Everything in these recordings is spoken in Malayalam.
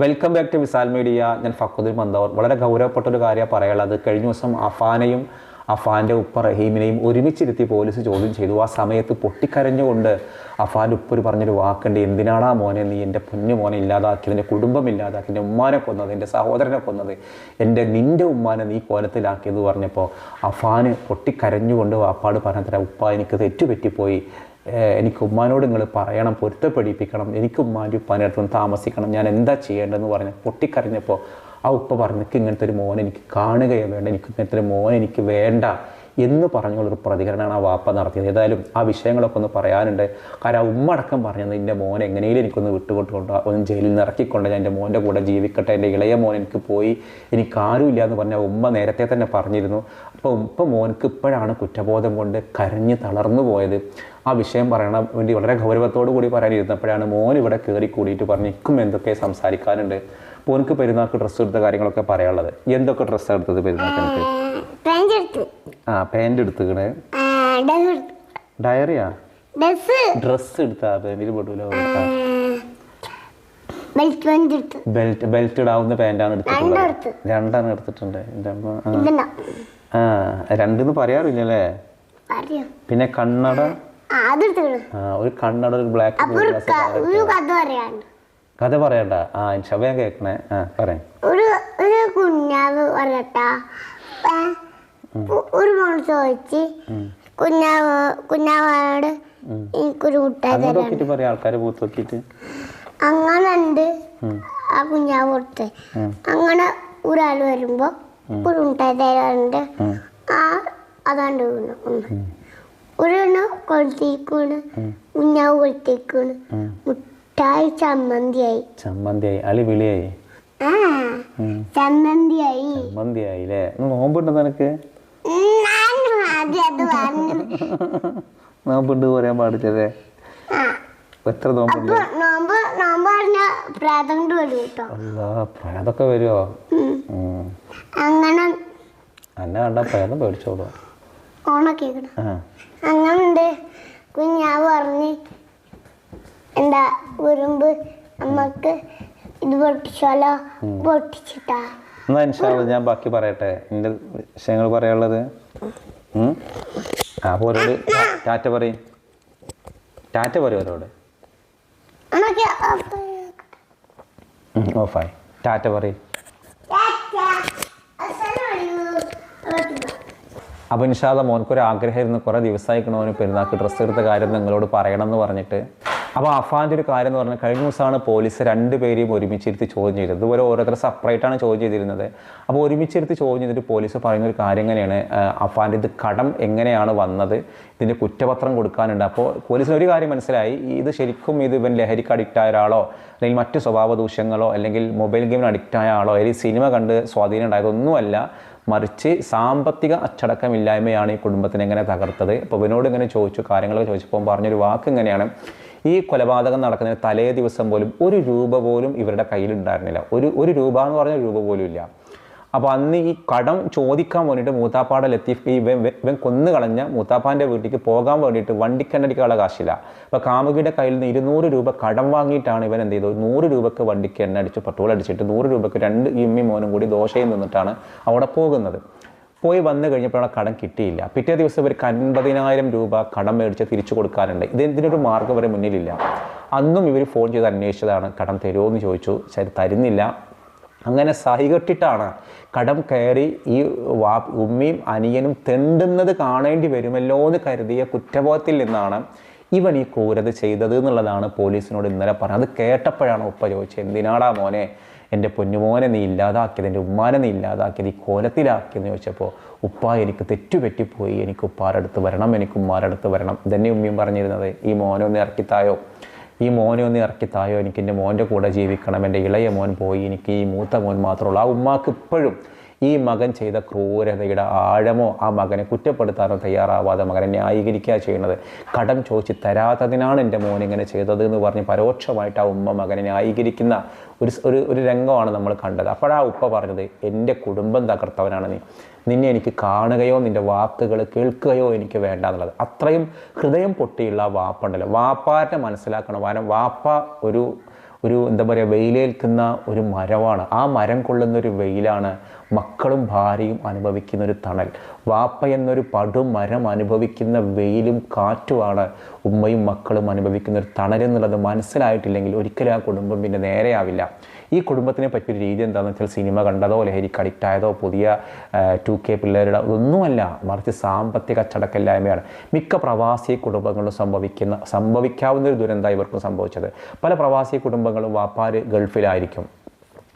Welcome back to Visal media ഞാൻ ഫക്കുദ്ദീൻ മന്ദവർ വളരെ ഗൗരവപ്പെട്ട ഒരു കാര്യമാണ് പറയാനുള്ളത്. കഴിഞ്ഞ ദിവസം അഫാനെയും അഫാന്റെ ഉപ്പ റഹീമിനെയും ഒരുമിച്ചിരുത്തി പോലീസ് ചോദ്യം ചെയ്തു. ആ സമയത്ത് പൊട്ടിക്കരഞ്ഞുകൊണ്ട് അഫാന്റെ ഉപ്പര് പറഞ്ഞൊരു വാക്കുണ്ട്. എന്തിനാടാ മോനെ നീ എന്റെ പൊന്നു മോനെ ഇല്ലാതാക്കി എന്റെ കുടുംബം ഇല്ലാതാക്കി എന്റെ ഉമ്മാനെ കൊന്നത് എന്റെ സഹോദരനെ കൊന്നത്. എന്റെ നിന്റെ ഉമ്മാനെ നീ കോലത്തിലാക്കിയെന്ന് പറഞ്ഞപ്പോൾ അഫാന് പൊട്ടിക്കരഞ്ഞുകൊണ്ട് വാപ്പാട് പറഞ്ഞത്ര ഉപ്പ എനിക്ക് തെറ്റുപറ്റിപ്പോയി. എനിക്ക് ഉമ്മാനോട് നിങ്ങൾ പറയണം പൊരുത്തപ്പെടിപ്പിക്കണം. എനിക്ക് ഉമ്മാന്റെ ഉപ്പാന്റെ താമസിക്കണം. ഞാൻ എന്താ ചെയ്യേണ്ടതെന്ന് പറഞ്ഞ് പൊട്ടിക്കരഞ്ഞപ്പോൾ ആ ഉപ്പ പറഞ്ഞു എനിക്ക് ഇങ്ങനത്തെ ഒരു മോൻ എനിക്ക് കാണുകയോ വേണ്ട എനിക്ക് ഇങ്ങനത്തെ ഒരു മോൻ എനിക്ക് വേണ്ട. എന്ന് പറഞ്ഞുള്ളൊരു പ്രതികരണമാണ് ആ വാപ്പ നടത്തിയത്. ഏതായാലും ആ വിഷയങ്ങളൊക്കെ ഒന്ന് പറയാനുണ്ട്. കാരണം ആ ഉമ്മ അടക്കം പറഞ്ഞത് എന്റെ മോൻ എങ്ങനെയും എനിക്കൊന്ന് വിട്ടുകൊണ്ടുകൊണ്ട് ഒന്ന് ജയിലിൽ നിന്ന് ഇറക്കിക്കൊണ്ട് ഞാൻ എന്റെ മോന്റെ കൂടെ ജീവിക്കട്ടെ എന്റെ ഇളയ മോൻ എനിക്ക് പോയി എനിക്ക് ആരുമില്ല എന്ന് പറഞ്ഞ ഉമ്മ നേരത്തെ തന്നെ പറഞ്ഞിരുന്നു. അപ്പോൾ ഉപ്പ മോനക്ക് ഇപ്പോഴാണ് കുറ്റബോധം കൊണ്ട് കരഞ്ഞ് തളർന്നു പോയത്. ആ വിഷയം പറയണം വേണ്ടി വളരെ ഗൗരവത്തോടു കൂടി പറയാനിരുന്നപ്പോഴാണ് മോൻ ഇവിടെ കയറി കൂടിയിട്ട് പറഞ്ഞു എന്തൊക്കെ സംസാരിക്കാനുണ്ട്? എനിക്ക് പെരുന്നാൾക്ക് ഡ്രസ്സ് എടുത്ത കാര്യങ്ങളൊക്കെ പറയാനുള്ളത്. എന്തൊക്കെ ഡ്രസ്സ് എടുത്തത് പെരുന്നാൾക്ക് ആ പാന്റ് എടുത്തുക്കണേ. ഡ്രസ് ഡയറിയാ ഡ്രസ് എടുത്താ പാന്റിൽ പെടൂല ബെൽറ്റ് ബെൽറ്റ് ഇടാവുന്ന പാന്റാണ് എടുത്തിട്ടുള്ളത്. രണ്ടാണ് എടുത്തിട്ടുണ്ട്. എന്റെ അമ്മ ആ. രണ്ടെന്ന് പറയാറില്ലല്ലേ? പിന്നെ കണ്ണട? ഒരു കണ്ണട ഒരു ബ്ലാക്ക് കഥ പറയാണ്ട്. ആ ഷബ കേക്കണേ ആ പറയാം. ഒരു ഒരു കുഞ്ഞാവ് പറയട്ടാ ഒരു മോൾ ചോദിച്ച് കുഞ്ഞാവ് കുഞ്ഞാവോട് എനിക്കൊരു മുട്ടായി പറയാം ആൾക്കാരെ പൂത്ത് നോക്കിയിട്ട്. അങ്ങനെ ഉണ്ട് ആ കുഞ്ഞാവ് കൊടുത്ത്. അങ്ങനെ ഒരാൾ വരുമ്പോ ഒരു മുട്ടായി തരാറുണ്ട്. ആ അതാണ്ട് ഒരു കൊളുത്തേക്കാണ് കുഞ്ഞാവ് കൊളുത്തേക്കാണ് മുട്ടായി ചമ്മന്തിയായി. ചമ്മന്തിയായി. അലി വിളിയായി ചമ്മന്തിയായി. ചമ്മന്തിയായി അല്ലേ നോമ്പുണ്ടോ നിനക്ക്? നോമ്പുണ്ട് പറയാൻ പാടില്ലേ എത്ര നോമ്പുണ്ട്? പ്രേതൊക്കെ വരുമോ അങ്ങനെ എന്നെ കണ്ട പ്രേതം പേടിച്ചോളൂ. ഓണക്കേക്കണം ആ. അങ്ങനെ കുഞ്ഞാവ് പറഞ്ഞ് എന്താ ഉറുമ്പ് നമുക്ക് ഇത് പൊട്ടിച്ചാലോ? പൊട്ടിച്ചിട്ടാ? എന്നാ ഇൻഷാല്ല ഞാൻ ബാക്കി പറയട്ടെ. എന്റെ വിഷയങ്ങൾ പറയാനുള്ളത്? അപ്പോൾ അവരോട് ടാറ്റ പറയും. ടാറ്റ പറയും അവരോട് ഓഫായി ടാറ്റ പറയും. അപ്പോൾ ഇൻഷാല്ല ആഗ്രഹം ആഗ്രഹമായിരുന്നു കുറേ ദിവസമായിക്കണോ അവന് പെരുന്നാൾക്ക് ഡ്രസ്സ് എടുത്ത കാര്യം നിങ്ങളോട് പറയണം എന്ന് പറഞ്ഞിട്ട്. അപ്പോൾ അഫാന്റെ ഒരു കാര്യം എന്ന് പറഞ്ഞാൽ കഴിഞ്ഞ ദിവസമാണ് പോലീസ് രണ്ടുപേരെയും ഒരുമിച്ചിരുത്തി ചോദ്യം ചെയ്തത്. ഇതുപോലെ ഓരോരുത്തർ സെപ്പറേറ്റാണ് ചോദ്യം ചെയ്തിരുന്നത്. അപ്പോൾ ഒരുമിച്ചിരുത്തി ചോദ്യം ചെയ്തിട്ട് പോലീസ് പറയുന്ന ഒരു കാര്യം എങ്ങനെയാണ്? അഫാന്റെ ഇത് കടം എങ്ങനെയാണ് വന്നത്? ഇതിന്റെ കുറ്റപത്രം കൊടുക്കാനുണ്ട്. അപ്പോൾ പോലീസിന് ഒരു കാര്യം മനസ്സിലായി. ഇത് ശരിക്കും ഇത് ഇവൻ ലഹരിക്ക് അഡിക്റ്റ് ആയ ഒരാളോ അല്ലെങ്കിൽ മറ്റു സ്വഭാവ ദൂഷ്യങ്ങളോ അല്ലെങ്കിൽ മൊബൈൽ ഗെയിമിന് അഡിക്റ്റ് ആയ ആളോ അല്ലെങ്കിൽ സിനിമ കണ്ട് സ്വാധീനം ഉണ്ടായതൊന്നുമല്ല മറിച്ച് സാമ്പത്തിക അച്ചടക്കമില്ലായ്മയാണ് ഈ കുടുംബത്തിനെങ്ങനെ തകർത്തത്. അപ്പോൾ ഇവനോട് ഇങ്ങനെ ചോദിച്ചു കാര്യങ്ങളൊക്കെ ചോദിച്ചപ്പോൾ പറഞ്ഞൊരു വാക്ക് ഇങ്ങനെയാണ് ഈ കൊലപാതകം നടക്കുന്നതിന് തലേ ദിവസം പോലും ഒരു രൂപ പോലും ഇവരുടെ കയ്യിൽ ഉണ്ടായിരുന്നില്ല ഒരു ഒരു രൂപ എന്ന് പറഞ്ഞ രൂപ പോലും ഇല്ല. അപ്പോൾ അന്ന് ഈ കടം ചോദിക്കാൻ വേണ്ടിയിട്ട് മൂത്താപ്പാടെ ലത്തീഫ് ഈ ഇവൻ കൊന്നു കളഞ്ഞ മൂത്താപ്പാന്റെ വീട്ടിലേക്ക് പോകാൻ വേണ്ടിയിട്ട് വണ്ടിക്കെണ്ണടിക്കാനുള്ള കാശില്ല. അപ്പോൾ കാമുകിയുടെ കയ്യിൽ നിന്ന് ഇരുന്നൂറ് രൂപ കടം വാങ്ങിയിട്ടാണ് ഇവൻ എന്ത് ചെയ്തത്? നൂറ് രൂപയ്ക്ക് വണ്ടിക്ക് എണ്ണ അടിച്ച് പെട്രോൾ അടിച്ചിട്ട് നൂറ് രൂപയ്ക്ക് രണ്ട് ഇമ്മി മോനും കൂടി ദോശയിൽ നിന്നിട്ടാണ് അവിടെ പോകുന്നത്. പോയി വന്നു കഴിഞ്ഞപ്പോൾ കടം കിട്ടിയില്ല. പിറ്റേ ദിവസം ഇവർക്ക് അൻപതിനായിരം രൂപ കടം മേടിച്ച് തിരിച്ചു കൊടുക്കാനുണ്ട്. ഇത് ഇതിനൊരു മാർഗം വരെ മുന്നിലില്ല. അന്നും ഇവർ ഫോൺ ചെയ്ത് അന്വേഷിച്ചതാണ് കടം തരുമോ എന്ന് ചോദിച്ചു ശരി തരുന്നില്ല. അങ്ങനെ സഹികെട്ടിട്ടാണ് കടം കയറി ഈ വാ ഉമ്മയും അനിയനും തെണ്ടുന്നത് കാണേണ്ടി വരുമല്ലോ എന്ന് കരുതിയ കുറ്റബോധത്തിൽ നിന്നാണ് ഇവൻ ഈ ക്രൂരത ചെയ്തത് എന്നുള്ളതാണ് പോലീസിനോട് ഇന്നലെ പറഞ്ഞത്. അത് കേട്ടപ്പോഴാണ് ഉപ്പ ചോദിച്ചത് എന്തിനാടാ മോനെ? എന്റെ പൊന്നുമോനെ നീ ഇല്ലാതാക്കിയത് എന്റെ ഉമ്മാനെ നീ ഇല്ലാതാക്കിയത് ഈ കോലത്തിലാക്കിയെന്ന് ചോദിച്ചപ്പോൾ ഉപ്പ എനിക്ക് തെറ്റുപറ്റിപ്പോയി. എനിക്ക് ഉപ്പാരടുത്ത് വരണം എനിക്ക് ഉമ്മാരടുത്ത് വരണം. ഇതന്നെ ഉമ്മയും പറഞ്ഞിരുന്നത്. ഈ മോനെ ഒന്ന് ഇറക്കിത്തായോ ഈ മോനെ ഒന്ന് ഇറക്കിത്തായോ എനിക്ക് എന്റെ മോന്റെ കൂടെ ജീവിക്കണം. എന്റെ ഇളയ മോൻ പോയി. എനിക്ക് ഈ മൂത്ത മോൻ മാത്രമുള്ളൂ ആ ഉമ്മാക്ക് ഇപ്പോഴും ഈ മകൻ ചെയ്ത ക്രൂരതയുടെ ആഴമോ ആ മകനെ കുറ്റപ്പെടുത്താനോ തയ്യാറാവാതെ മകനെ ന്യായീകരിക്കുക ചെയ്യുന്നത്? കടം ചോദിച്ച് തരാത്തതിനാണ് എന്റെ മോൻ ഇങ്ങനെ ചെയ്തത് എന്ന് പറഞ്ഞ് പരോക്ഷമായിട്ട് ആ ഉമ്മ മകനെ ന്യായീകരിക്കുന്ന ഒരു ഒരു ഒരു രംഗമാണ് നമ്മൾ കണ്ടത്. അപ്പോഴാ ഉപ്പ പറഞ്ഞത് എന്റെ കുടുംബം തകർത്തവനാണ് നീ. നിന്നെ എനിക്ക് കാണുകയോ നിന്റെ വാക്കുകൾ കേൾക്കുകയോ എനിക്ക് വേണ്ട എന്നുള്ളത്. അത്രയും ഹൃദയം പൊട്ടിയുള്ള വാപ്പുണ്ടല്ലോ. വാപ്പ ഉണ്ടല്ലോ വാപ്പാനെ മനസ്സിലാക്കണം വാപ്പ ഒരു ഒരു എന്താ പറയുക വെയിലേൽക്കുന്ന ഒരു മരമാണ്. ആ മരം കൊള്ളുന്ന ഒരു വെയിലാണ് മക്കളും ഭാര്യയും അനുഭവിക്കുന്ന ഒരു തണൽ. വാപ്പ എന്നൊരു പടും മരം അനുഭവിക്കുന്ന വെയിലും കാറ്റുമാണ് ഉമ്മയും മക്കളും അനുഭവിക്കുന്ന ഒരു തണൽ എന്നുള്ളത് മനസ്സിലായിട്ടില്ലെങ്കിൽ ഒരിക്കലും ആ കുടുംബം പിന്നെ നേരെയാവില്ല. ഈ കുടുംബത്തിനെ പറ്റിയൊരു രീതി എന്താണെന്ന് വെച്ചാൽ സിനിമ കണ്ടതോ ലഹരിക്ക് അഡിക്റ്റ് ആയതോ പുതിയ ടു കെ പിള്ളേരുടെ ഒന്നുമല്ല മറിച്ച് സാമ്പത്തിക അച്ചടക്കമില്ലായ്മയാണ് മിക്ക പ്രവാസി കുടുംബങ്ങളും സംഭവിക്കുന്ന സംഭവിക്കാവുന്ന ഒരു ദുരന്തമായി ഇവർക്കും സംഭവിച്ചത്. പല പ്രവാസി കുടുംബങ്ങളും വാപ്പാർ ഗൾഫിലായിരിക്കും.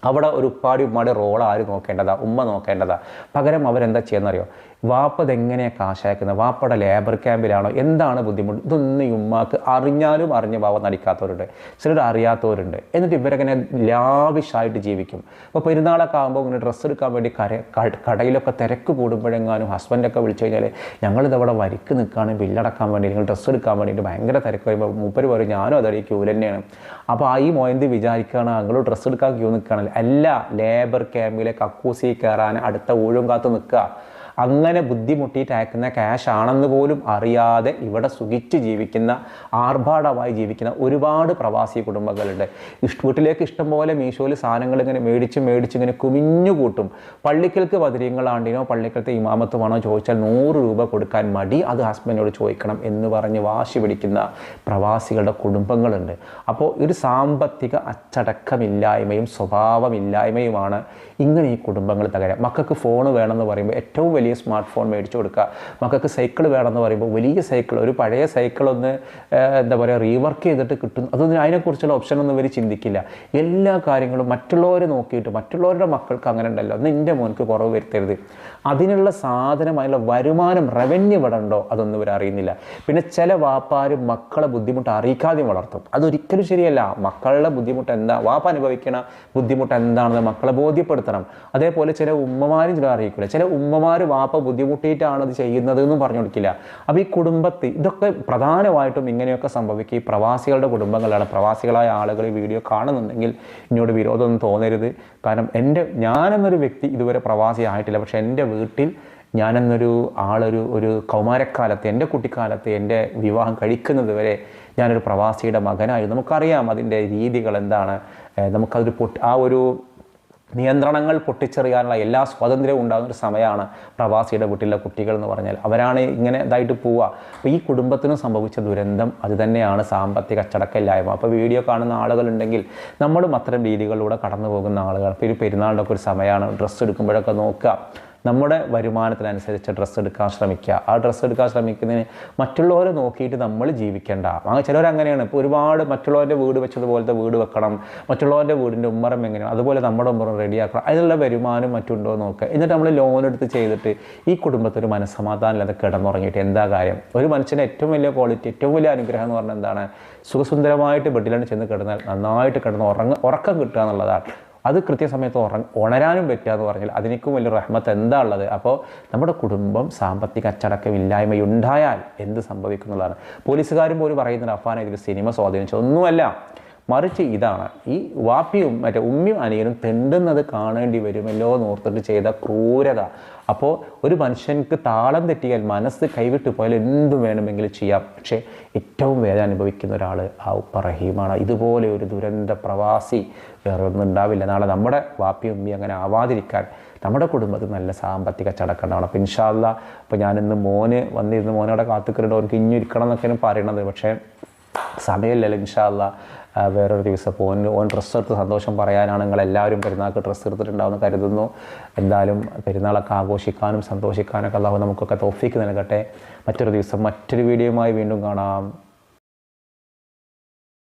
അവിടെ ഒരു ഉപ്പാടി ഉമ്മാടി റോൾ ആര് നോക്കേണ്ടതാ? ഉമ്മ നോക്കേണ്ടതാ? പകരം അവരെന്താ ചെയ്യുന്നറിയോ? വാപ്പത് എങ്ങനെയാണ് കാശാക്കുന്നത് വാപ്പയുടെ ലേബർ ക്യാമ്പിലാണോ എന്താണ് ബുദ്ധിമുട്ട്? ഇതൊന്നും ഉമ്മാക്ക് അറിഞ്ഞാലും അറിഞ്ഞ ഭാവം നടിക്കാത്തവരുണ്ട്. ചിലർ അറിയാത്തവരുണ്ട്. എന്നിട്ട് ഇവരങ്ങനെ ലാവിഷായിട്ട് ജീവിക്കും. അപ്പോൾ പെരുന്നാളൊക്കെ ആകുമ്പോൾ ഇങ്ങനെ ഡ്രസ്സ് എടുക്കാൻ വേണ്ടി കര കടയിലൊക്കെ തിരക്ക് കൂടുമ്പോഴെങ്ങാനും ഹസ്ബൻഡൊക്കെ വിളിച്ചു കഴിഞ്ഞാൽ ഞങ്ങളിത് അവിടെ വരിക്ക് നിൽക്കുകയാണ് ബില്ലടക്കാൻ വേണ്ടി നിങ്ങൾ ഡ്രസ്സ് എടുക്കാൻ വേണ്ടിയിട്ട് ഭയങ്കര തിരക്ക് വരുമ്പോൾ മൂപ്പര് പറയും ഞാനും അതറിയ ക്യൂ തന്നെയാണ് അപ്പോൾ ആ ഈ മോയന്തി വിചാരിക്കുകയാണ് ഞങ്ങൾ ഡ്രസ്സ് എടുക്കാൻ ക്യൂ നിൽക്കുകയാണല്ലോ അല്ല ലേബർ ക്യാമ്പിലെ കക്കൂസി കയറാൻ അടുത്ത ഊഴും കാത്ത് നിൽക്കുക അങ്ങനെ ബുദ്ധിമുട്ടിയിട്ട് അയക്കുന്ന ക്യാഷ് ആണെന്ന് പോലും അറിയാതെ ഇവിടെ സുഖിച്ച് ജീവിക്കുന്ന ആർഭാടമായി ജീവിക്കുന്ന ഒരുപാട് പ്രവാസി കുടുംബങ്ങളുണ്ട്. ഇഷ്ട വീട്ടിലേക്ക് ഇഷ്ടംപോലെ മീശോയിൽ സാധനങ്ങൾ ഇങ്ങനെ മേടിച്ച് മേടിച്ച് ഇങ്ങനെ കുമിഞ്ഞു കൂട്ടും. പള്ളിക്കൽക്ക് ബദരീങ്ങളാണ്ടിനോ പള്ളിക്കലത്തെ ഇമാമത്തുമാണോ ചോദിച്ചാൽ നൂറ് രൂപ കൊടുക്കാൻ മടി അത് ഹസ്ബൻഡിനോട് ചോദിക്കണം എന്ന് പറഞ്ഞ് വാശി പിടിക്കുന്ന പ്രവാസികളുടെ കുടുംബങ്ങളുണ്ട്. അപ്പോൾ ഒരു സാമ്പത്തിക അച്ചടക്കമില്ലായ്മയും സ്വഭാവമില്ലായ്മയുമാണ് ഇങ്ങനെ ഈ കുടുംബങ്ങൾ തകരാം. മക്കൾക്ക് ഫോൺ വേണമെന്ന് പറയുമ്പോൾ ഏറ്റവും വലിയ സ്മാർട്ട് ഫോൺ മേടിച്ചു കൊടുക്കുക. മക്കൾക്ക് സൈക്കിൾ വേണമെന്ന് പറയുമ്പോൾ വലിയ സൈക്കിൾ ഒരു പഴയ സൈക്കിൾ ഒന്ന് എന്താ പറയുക റീവർക്ക് ചെയ്തിട്ട് കിട്ടും. അതൊന്നും അതിനെക്കുറിച്ചുള്ള ഓപ്ഷനൊന്നും ഇവർ ചിന്തിക്കില്ല. എല്ലാ കാര്യങ്ങളും മറ്റുള്ളവരെ നോക്കിയിട്ട് മറ്റുള്ളവരുടെ മക്കൾക്ക് അങ്ങനെ ഉണ്ടല്ലോ. ഒന്ന് എന്റെ മോനക്ക് കുറവ് വരുത്തരുത്. അതിനുള്ള സാധനമായുള്ള വരുമാനം റവന്യൂ ഇവിടെ ഉണ്ടോ? അതൊന്നും ഇവർ അറിയുന്നില്ല. പിന്നെ ചില വാപ്പാരും മക്കളെ ബുദ്ധിമുട്ട് അറിയിക്കാതെയും വളർത്തും. അതൊരിക്കലും ശരിയല്ല. മക്കളുടെ ബുദ്ധിമുട്ട് എന്താ? വാപ്പ അനുഭവിക്കണ ബുദ്ധിമുട്ട് എന്താണെന്ന് മക്കളെ ബോധ്യപ്പെടുത്തണം. അതേപോലെ ചില ഉമ്മമാരും ചില അറിയിക്കില്ല ചില ഉമ്മമാർ വാപ്പ ബുദ്ധിമുട്ടിയിട്ടാണ് അത് ചെയ്യുന്നത് എന്നും പറഞ്ഞു കൊടുക്കില്ല. അപ്പോൾ ഈ കുടുംബത്തിൽ ഇതൊക്കെ പ്രധാനമായിട്ടും ഇങ്ങനെയൊക്കെ സംഭവിക്കുക ഈ പ്രവാസികളുടെ കുടുംബങ്ങളാണ്. പ്രവാസികളായ ആളുകൾ ഈ വീഡിയോ കാണുന്നുണ്ടെങ്കിൽ ഇങ്ങോട്ട് വിരോധമൊന്നും തോന്നരുത്. കാരണം എന്റെ ഞാനെന്നൊരു വ്യക്തി ഇതുവരെ പ്രവാസി ആയിട്ടില്ല. പക്ഷേ എന്റെ വീട്ടിൽ ഞാനെന്നൊരു ആളൊരു ഒരു കൗമാരക്കാലത്ത് എന്റെ കുട്ടിക്കാലത്ത് എന്റെ വിവാഹം കഴിക്കുന്നത് വരെ ഞാനൊരു പ്രവാസിയുടെ മകനായിരുന്നു. നമുക്കറിയാം അതിന്റെ രീതികൾ എന്താണ്. നമുക്കതൊരു പൊട്ട് ആ ഒരു നിയന്ത്രണങ്ങൾ പൊട്ടിച്ചെറിയാനുള്ള എല്ലാ സ്വാതന്ത്ര്യവും ഉണ്ടാകുന്ന ഒരു സമയമാണ് പ്രവാസിയുടെ വീട്ടിലെ കുട്ടികൾ എന്ന് പറഞ്ഞാൽ. അവരാണ് ഇങ്ങനെ ഇതായിട്ട് പോവുക. അപ്പോൾ ഈ കുടുംബത്തിനും സംഭവിച്ച ദുരന്തം അത് തന്നെയാണ് സാമ്പത്തിക അച്ചടക്കമില്ലായ്മ. അപ്പോൾ വീഡിയോ കാണുന്ന ആളുകളുണ്ടെങ്കിൽ നമ്മളും അത്തരം രീതികളിലൂടെ കടന്നു പോകുന്ന ആളുകൾ. ഇപ്പോൾ ഒരു പെരുന്നാളിന്റെ ഒരു സമയമാണ്. ഡ്രസ്സ് എടുക്കുമ്പോഴൊക്കെ നോക്കുക. നമ്മുടെ വരുമാനത്തിനനുസരിച്ച് ഡ്രസ്സ് എടുക്കാൻ ശ്രമിക്കുക. ആ ഡ്രസ്സ് എടുക്കാൻ ശ്രമിക്കുന്നതിന് മറ്റുള്ളവരെ നോക്കിയിട്ട് നമ്മൾ ജീവിക്കേണ്ട. അങ്ങനെ ചിലവർ അങ്ങനെയാണ്. ഇപ്പോൾ ഒരുപാട് മറ്റുള്ളവരുടെ വീട് വെച്ചതുപോലത്തെ വീട് വെക്കണം. മറ്റുള്ളവരുടെ വീടിന്റെ ഉമ്മറം എങ്ങനെയാണ്? അതുപോലെ നമ്മുടെ ഉമ്മറം റെഡിയാക്കണം അതിനുള്ള വരുമാനം മറ്റുണ്ടോ നോക്കുക. എന്നിട്ട് നമ്മൾ ലോൺ എടുത്ത് ചെയ്തിട്ട് ഈ കുടുംബത്തിന് മനസ്സമാധാനം ഇല്ലാതെ കിടന്നുറങ്ങിയിട്ട് എന്താ കാര്യം? ഒരു മനുഷ്യന്റെ ഏറ്റവും വലിയ ക്വാളിറ്റി ഏറ്റവും വലിയ അനുഗ്രഹം എന്ന് പറഞ്ഞാൽ എന്താണ്? സുഖസുന്ദരമായിട്ട് ബെഡിലാണ് ചെന്ന് കിടന്നാൽ നന്നായിട്ട് കിടന്ന് ഉറങ്ങ ഉറക്കം കിട്ടുക എന്നുള്ളതാണ്. അത് കൃത്യസമയത്ത് ഉറ ഉണരാനും പറ്റുക എന്ന് പറഞ്ഞാൽ അതിനേക്കും വലിയ റഹ്മത്ത് എന്താ ഉള്ളത്? അപ്പോൾ നമ്മുടെ കുടുംബം സാമ്പത്തിക അച്ചടക്കമില്ലായ്മയുണ്ടായാൽ എന്ത് സംഭവിക്കുന്നതാണ്? പോലീസുകാരും പോലും പറയുന്നുണ്ട് അഫാൻ ഇതിൽ സിനിമ സ്വാധീനിച്ചത് ഒന്നുമല്ല മറിച്ച് ഇതാണ്. ഈ വാപ്പിയും മറ്റേ ഉമ്മിയും അനിയനും തെണ്ടുന്നത് കാണേണ്ടി വരുമല്ലോ എന്ന് ഓർത്തിട്ട് ചെയ്ത ക്രൂരത. അപ്പോൾ ഒരു മനുഷ്യൻക്ക് താളം തെറ്റിയാൽ മനസ്സ് കൈവിട്ട് പോയാൽ എന്തും വേണമെങ്കിലും ചെയ്യാം. പക്ഷേ ഏറ്റവും വേദന അനുഭവിക്കുന്ന ഒരാൾ ആ ഉപ്പ റഹീമാണ്. ഇതുപോലെ ഒരു ദുരന്ത പ്രവാസി വേറെ ഒന്നും ഉണ്ടാവില്ല. നാളെ നമ്മുടെ വാപ്പി ഉമ്മി അങ്ങനെ ആവാതിരിക്കാൻ നമ്മുടെ കുടുംബത്തിൽ നല്ല സാമ്പത്തിക ചടക്കണ്ടാണ് അപ്പം ഇൻഷാല്ല ഇപ്പോൾ ഞാനിന്ന് മോന് വന്നിരുന്ന്. മോനോടെ കാത്തുക്കരുണ്ട് അവർക്ക് ഇഞ്ഞിരിക്കണം എന്നൊക്കെയാണ് പറയണത്. പക്ഷേ സമയമില്ലല്ലോ ഇൻഷാല്ല വേറൊരു ദിവസം ഓൻ ഓൻ ഡ്രസ്സ് എടുത്ത് സന്തോഷം പറയാനാണ്. നിങ്ങളെല്ലാവരും പെരുന്നാൾക്ക് ഡ്രസ്സ് എടുത്തിട്ടുണ്ടാവുമെന്ന് കരുതുന്നു. എന്തായാലും പെരുന്നാളൊക്കെ ആഘോഷിക്കാനും സന്തോഷിക്കാനൊക്കെ അല്ലാതെ നമുക്കൊക്കെ തോഫിക്ക് നൽകട്ടെ. മറ്റൊരു ദിവസം മറ്റൊരു വീഡിയോയുമായി വീണ്ടും കാണാം.